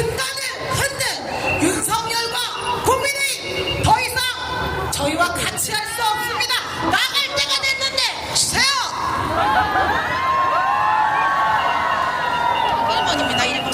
근간을 흔든 윤석열과 국민이 더 이상 저희와 같이 할 수 없습니다. 나갈 때가 됐는데 주세요. 1번입니다. 1번.